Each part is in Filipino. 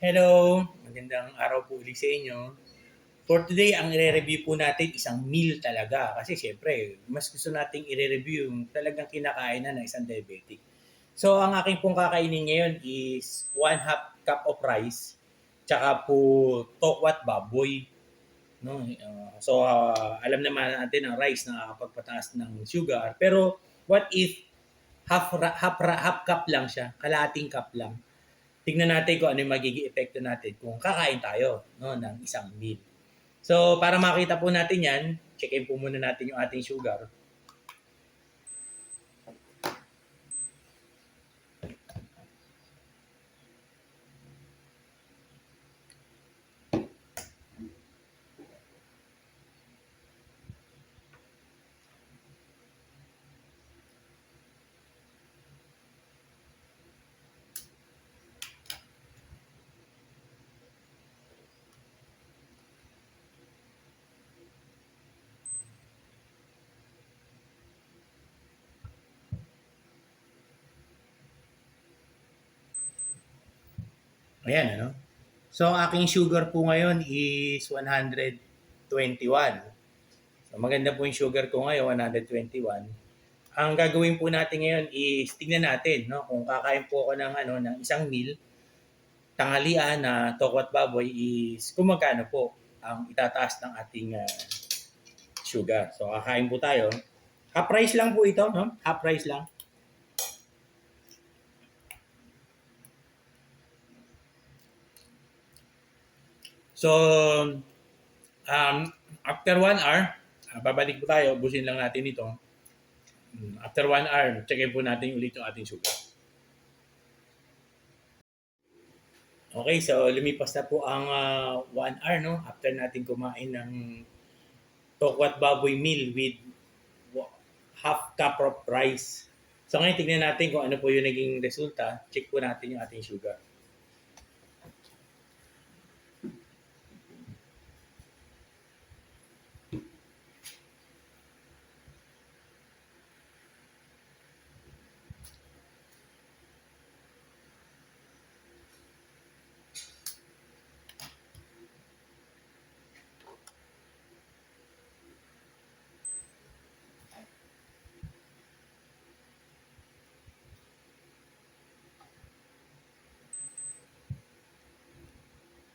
Hello! Magandang araw po ulit sa inyo. For today, ang i-review po natin isang meal talaga. Kasi syempre, mas gusto nating i-review yung talagang kinakain na ng isang diabetic. So, ang aking pong kakainin ngayon is one half cup of rice, tsaka po tokwat baboy. No? Uh, so, uh, alam naman natin ang rice nakakapagpataas ng sugar. Pero, what if half, half, half cup lang siya, kalating cup lang. Tingnan natin kung ano yung magiging epekto natin kung kakain tayo no, ng isang meal. So, para makita po natin yan, check-in po muna natin yung ating sugar. Ayan, ano? So, ang aking sugar po ngayon is 121. So, maganda po yung sugar ko ngayon, 121. Ang gagawin po natin ngayon is tingnan natin, no? Kung kakain po ako ng, ano, ng isang meal, tanghalian na tokwat baboy is kung magkano po ang itataas ng ating uh, sugar. So, kakain po tayo. Half price lang po ito, no? Half price lang. So, um, after one hour, uh, babalik po tayo, busin lang natin ito. Mm, After one hour, checkin po natin ulit yung ating sugar. Okay, so lumipas na po ang uh, one hour, no? After natin kumain ng tokwat baboy meal with half cup of rice. So ngayon, tignan natin kung ano po yung naging resulta. Check po natin yung ating sugar.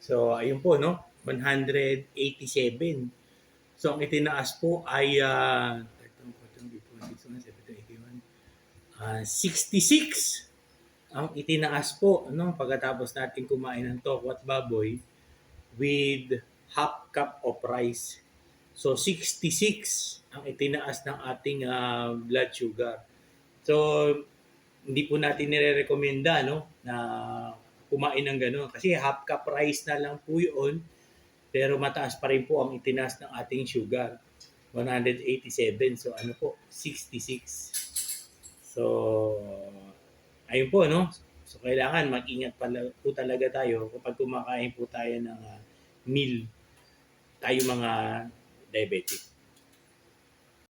So, ayun po, no? 187. So, ang itinaas po ay uh, 66 ang itinaas po no pagkatapos natin kumain ng tokwat baboy with half cup of rice. So 66 ang itinaas ng ating ah, blood sugar. So hindi po natin nire-recommenda no na kumain ng gano'n. Kasi half cup rice na lang po yun pero mataas pa rin po ang itinaas ng ating sugar. 187 so ano po 66 so ayun po no? So kailangan mag-ingat pala po talaga tayo kapag kumakain po tayo ng ah, meal tayo mga diabetic